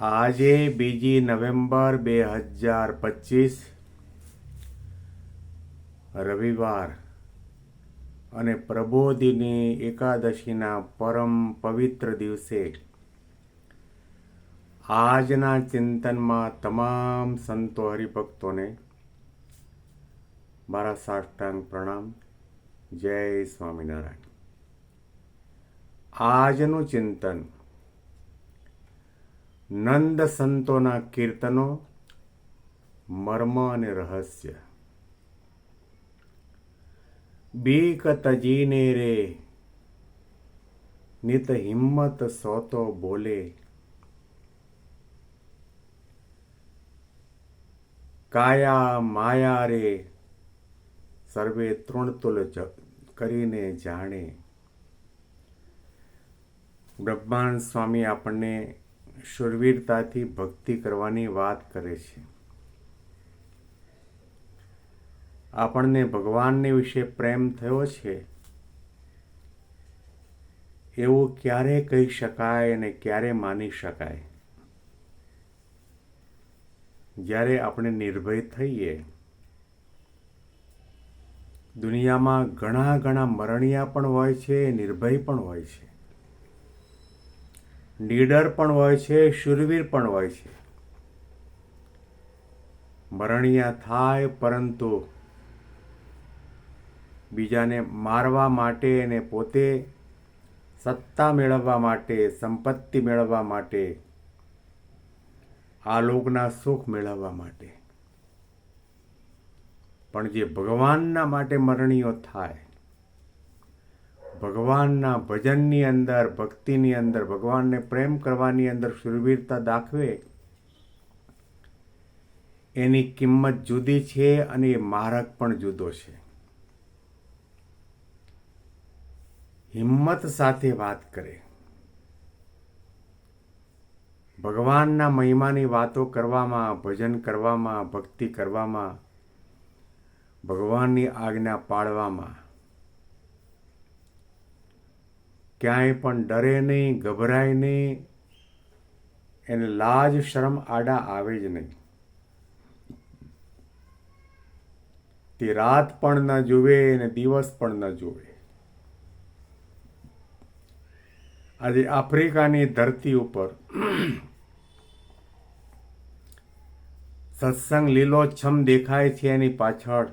આજે બીજી નવેમ્બર બે હજાર પચીસ, રવિવાર અને પ્રબોધિની એકાદશીના પરમ પવિત્ર દિવસે આજના ચિંતનમાં તમામ સંતો હરિભક્તોને મારા સાષ્ટાંગ પ્રણામ. જય સ્વામિનારાયણ. આજનું ચિંતન નંદ સંતોના કીર્તનો, મર્મ અને રહસ્ય. બીક તજીને રે, નિત હિંમત સોતો બોલે. કાયા માયા રે, સર્વે તૃણતુલ કરીને જાણે. બ્રહ્માંડ સ્વામી આપણને શુરવીરતાથી ભક્તિ કરવાની વાત કરે છે. આપણને ભગવાનને વિશે પ્રેમ થયો છે? એવું ક્યારે કહી શકાય અને ક્યારે માની શકાય? જ્યારે આપણે નિર્ભય થઈએ, દુનિયામાં ઘણા ઘણા મરણિયા પણ હોય છે, નિર્ભય પણ હોય છે. નીડર પણ હોય છે, શૂરવીર પણ હોય છે. મરણિયા થાય પરંતુ બીજાને મારવા માટે અને પોતે સત્તા મેળવવા માટે, સંપત્તિ મેળવવા માટે આ લોકના સુખ મેળવવા માટે. પણ જે ભગવાનના માટે મરણીયો થાય ભગવાનના ભજનની અંદર, ભક્તિની અંદર, ભગવાનને પ્રેમ કરવાની અંદર શુરવીરતા દાખવે. એની કિંમત જુદી છે અને એ મારક પણ જુદો છે. હિંમત સાથે વાત કરે. ભગવાનના મહિમાની વાતો કરવામાં, ભજન કરવામાં, ભક્તિ કરવામાં, ભગવાનની આજ્ઞા પાળવામાં ક્યાંય પણ ડરે નહીં, ગભરાય નહીં, એને લાજ, શરમ, આડા આવે જ નહીં. તે રાત પણ ન જુએ અને દિવસ પણ ન જુએ. આજે આફ્રિકાની ધરતી ઉપર સત્સંગ લીલોછમ દેખાય છે એની પાછળ.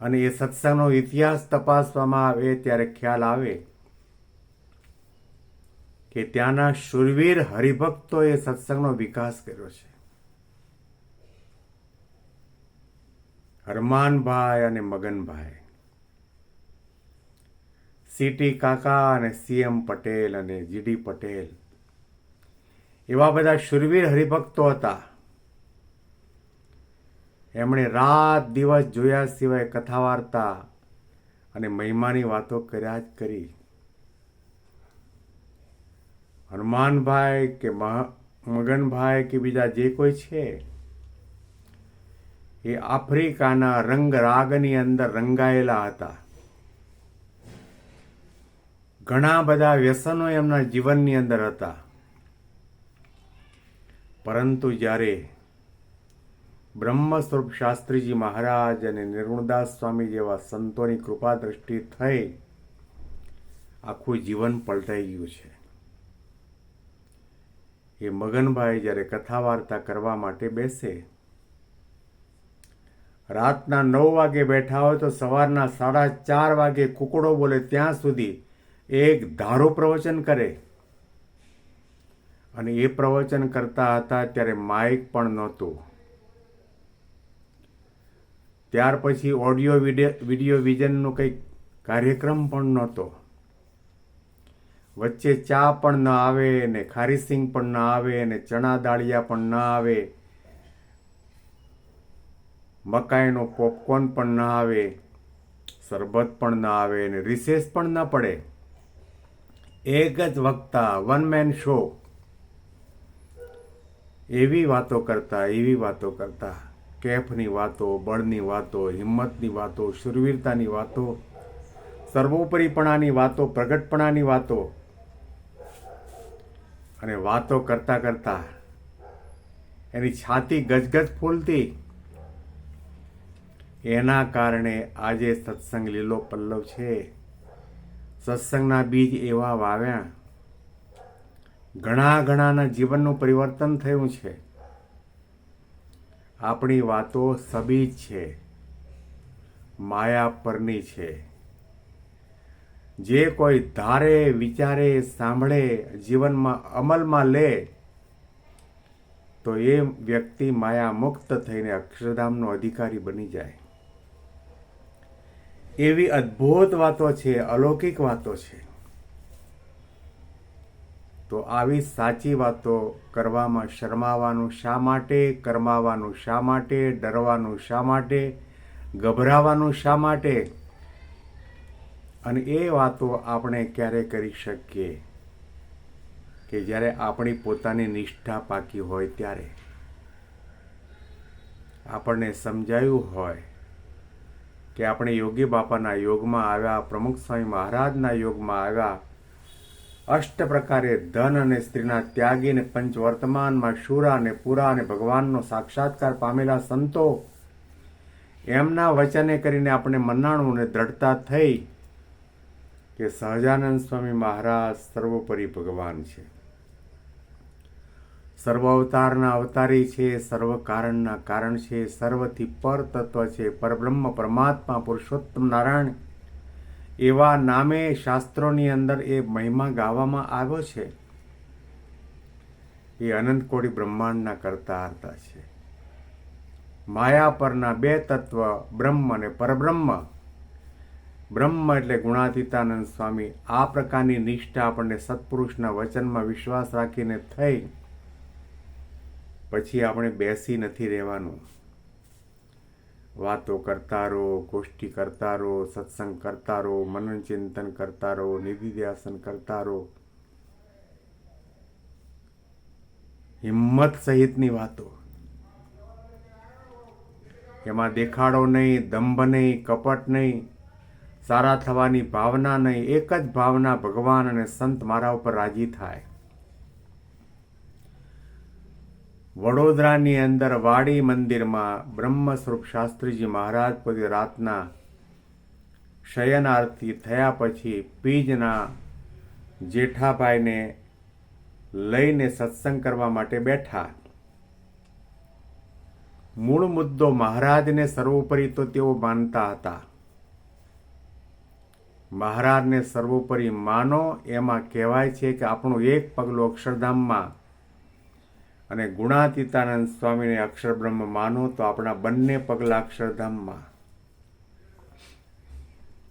અને એ સત્સંગનો ઇતિહાસ તપાસવામાં આવે ત્યારે ખ્યાલ આવે કે ત્યાંના શુરવીર હરિભક્તોએ સત્સંગનો વિકાસ કર્યો છે. હરમાનભાઈ અને મગનભાઈ સીટી કાકા અને સીએમ પટેલ અને જીડી પટેલ, એવા બધા શુરવીર હરિભક્તો હતા. એમણે રાત દિવસ જોયા સિવાય કથા વાર્તા અને મહિમાની વાતો કર્યા જ કરી. હનુમાનભાઈ કે મગનભાઈ કે બીજા જે કોઈ છે, એ આફ્રિકાના રંગ રાગની અંદર રંગાયેલા હતા. ઘણા બધા વ્યસનો એમના જીવનની અંદર હતા. પરંતુ જ્યારે બ્રહ્મ સ્વરૂપ શાસ્ત્રીજી મહારાજ અને નિર્ગુણદાસ સ્વામી જેવા સંતોની કૃપા દ્રષ્ટિ થઈ આખું જીવન પલટાઈ ગયું છે. એ મગનભાઈ જ્યારે કથા વાર્તા કરવા માટે બેસે, રાતના નવ વાગે બેઠા હોય તો સવારના સાડા ચાર વાગે કુકડો બોલે ત્યાં સુધી એક ધારો પ્રવચન કરે. અને એ પ્રવચન કરતા હતા ત્યારે માઇક પણ નહોતું. ત્યાર પછી ઓડિયો વીડિયો વિઝનનો કંઈક કાર્યક્રમ પણ નહોતો. વચ્ચે ચા પણ ન આવે ને ખારીસિંગ પણ ન આવે ને ચણા દાળિયા પણ ન આવે. મકાઈનો પોપકોર્ન પણ ન આવે. શરબત પણ ન આવે ને રિસેસ પણ ન પડે. એક જ વક્તા, વન મેન શો. એવી વાતો કરતા, એવી વાતો કરતા. કેફની વાતો, બળની વાતો, હિંમતની વાતો, શુરવીરતાની વાતો, સર્વોપરીપણાની વાતો, પ્રગટપણાની વાતો. અને વાતો કરતા કરતા એની છાતી ગજગજ ફૂલતી. એના કારણે આજે સત્સંગ લીલો પલ્લવ છે. સત્સંગના બીજ એવા વાવ્યા. ઘણા ઘણાના જીવનનું પરિવર્તન થયું છે. આપણી વાતો સબીજ છે, માયા પરની છે. જે કોઈ ધારે, વિચારે, સાંભળે, જીવનમાં અમલમાં લે, તો એ વ્યક્તિ માયા મુક્ત થઈને અક્ષરધામનો અધિકારી બની જાય. એવી અદ્ભુત વાતો છે, અલૌકિક વાતો છે. તો આવી સાચી વાતો કરવામાં શરમાવાનું શા માટે, કરમાવાનું શા માટે, ડરવાનું શા માટે, ગભરાવાનું શા માટે? અને એ વાતો આપણે ક્યારે કરી શકીએ? કે જ્યારે આપણી પોતાની નિષ્ઠા પાકી હોય ત્યારે? આપણને સમજાયું હોય કે આપણે યોગી બાપાના યોગમાં આવ્યા, પ્રમુખ સ્વામી મહારાજના યોગમાં આવ્યા અષ્ટ પ્રકારે ધન અને સ્ત્રીના ત્યાગી અને પંચવર્તમાનમાં શુરા અને પુરા અને ભગવાનનો સાક્ષાત્કાર પામેલા સંતો, એમના વચને કરીને આપણે મનાણું અને દ્રઢતા થઈ કે સહજાનંદ સ્વામી મહારાજ સર્વોપરી ભગવાન છે. સર્વ અવતારના અવતારી છે, સર્વ કારણના કારણ છે, સર્વથી પર તત્વ છે, પરબ્રહ્મ પરમાત્મા પુરુષોત્તમ નારાયણ એવા નામે શાસ્ત્રોની અંદર એ મહિમા ગાવામાં આવ્યો છે? એ અનંત કોટી બ્રહ્માંડના કરતા હતા છે. માયા પરના બે તત્વ, બ્રહ્મ અને પરબ્રહ્મ. બ્રહ્મ એટલે ગુણાતીતાનંદ સ્વામી. આ પ્રકારની નિષ્ઠા આપણને સત્પુરુષના વચનમાં વિશ્વાસ રાખીને થઈ. પછી આપણે બેસી નથી રહેવાનું. વાતો કરતા રહો ગોષ્ઠી કરતા રહો સત્સંગ કરતા રહો મનન ચિંતન કરતા રહો નિધિધ્યાસન કરતા રહો હિંમત સહિતની વાતો. એમાં દેખાડો નહીં, દંભ નહીં, કપટ નહીં, સારા થવાની ભાવના નહીં, એક જ ભાવના ભગવાન અને સંત મારા ઉપર રાજી થાય. વડોદરાની અંદર વાડી મંદિરમાં બ્રહ્મ સ્વરૂપ શાસ્ત્રીજી મહારાજ પોતે રાતના શયનાર્થી થયા પછી પીજના જેઠાભાઈને લઈને સત્સંગ કરવા માટે બેઠા. મૂળ મુદ્દો મહારાજને સર્વોપરી તો તેઓ માનતા હતા. મહારાજને સર્વોપરી માનો, એમાં કહેવાય છે કે આપણું એક પગલું અક્ષરધામમાં અને ગુણાતીતાનંદ સ્વામીને અક્ષર બ્રહ્મ માનો તો આપણા બંને પગલા અક્ષરધામમાં.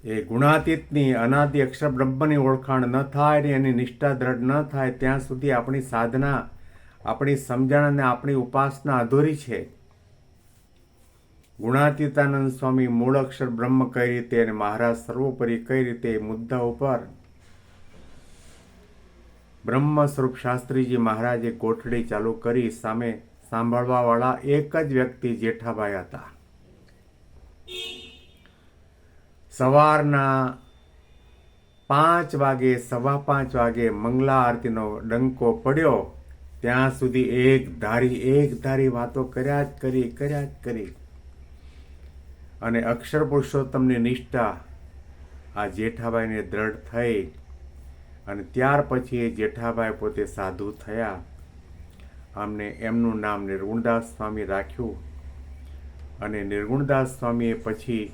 એ ગુણાતીતની અનાદિ અક્ષર બ્રહ્મની ઓળખાણ ન થાય ને એની નિષ્ઠા દ્રઢ ન થાય, ત્યાં સુધી આપણી સાધના, આપણી સમજણ અને આપણી ઉપાસના અધૂરી છે. ગુણાતીતાનંદ સ્વામી મૂળ અક્ષર બ્રહ્મ કઈ રીતે અને મહારાજ સર્વોપરી કઈ રીતે એ મુદ્દા ઉપર બ્રહ્મ સ્વરૂપ શાસ્ત્રીજી મહારાજે કોઠડી ચાલુ કરી સામે સાંભળવાવાળા એક જ વ્યક્તિ જેઠાભાઈ હતા. સવારના પાંચ વાગે, સવા પાંચ વાગે મંગલા આરતીનો ડંકો પડ્યો. ત્યાં સુધી એક ધારી એક ધારી વાતો કર્યા જ કરી, કર્યા જ કરી. અને અક્ષર પુરુષોત્તમની નિષ્ઠા આ જેઠાભાઈને દ્રઢ થઈ. અને ત્યાર પછી એ જેઠાભાઈ પોતે સાધુ થયા. અમને એમનું નામ નિર્ગુણદાસ સ્વામી રાખ્યું. અને નિર્ગુણદાસ સ્વામીએ પછી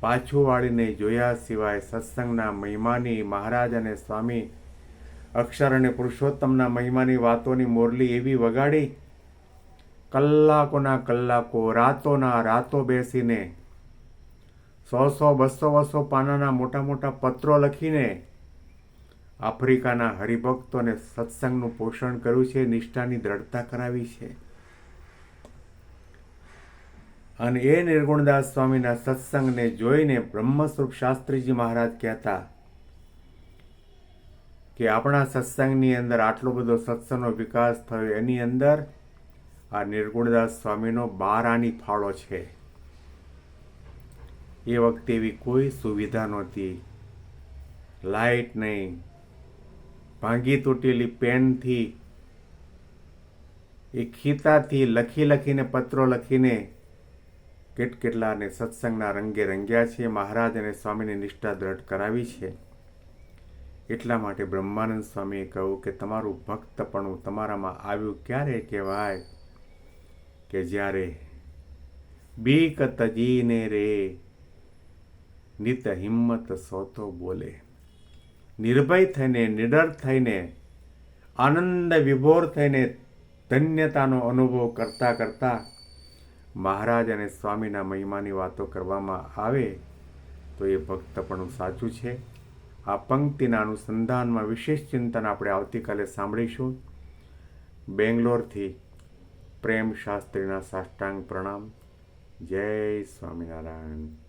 પાછું વાળીને જોયા સિવાય સત્સંગના મહિમાની મહારાજ અને સ્વામી અક્ષર અને પુરુષોત્તમના મહિમાની વાતોની મોરલી એવી વગાડી. કલાકોના કલાકો, રાતોના રાતો બેસીને સો સો, બસો બસો પાનાના મોટા મોટા પત્રો લખીને આફ્રિકાના હરિભક્તોને સત્સંગનું પોષણ કર્યું છે, નિષ્ઠાની દ્રઢતા કરાવી છે. અને એ નિર્ગુણદાસ સ્વામીના સત્સંગને જોઈને બ્રહ્મસ્વરૂપ શાસ્ત્રીજી મહારાજ કહેતા કે આપણા સત્સંગની અંદર આટલો બધો સત્સંગનો વિકાસ થયો, એની અંદર આ નિર્ગુણદાસ સ્વામીનો બારાની ફાળો છે. એ વખતે એવી કોઈ સુવિધા નહોતી. લાઇટ નહીં ભાંગી તૂટેલી પેનથી, એ ખીતાથી લખી લખીને, પત્રો લખીને કેટ કેટલાને સત્સંગના રંગે રંગ્યા છે. મહારાજ અને સ્વામીની નિષ્ઠા દ્રઢ કરાવી છે. એટલા માટે બ્રહ્માનંદ સ્વામીએ કહ્યું કે તમારું ભક્તપણું તમારામાં આવ્યું ક્યારે કહેવાય? કે જ્યારે બીક તજીને રે, નિત હિંમત સોતો બોલે. નિર્ભય થઈને, નિડર થઈને, આનંદ વિભોર થઈને ધન્યતાનો અનુભવ કરતાં કરતાં મહારાજ અને સ્વામીના મહિમાની વાતો કરવામાં આવે તો એ ભક્તપણું સાચું છે. આ પંક્તિના અનુસંધાનમાં વિશેષ ચિંતન આપણે આવતીકાલે સાંભળીશું. બેંગ્લોરથી પ્રેમ શાસ્ત્રીના સાષ્ટાંગ પ્રણામ. જય સ્વામિનારાયણ.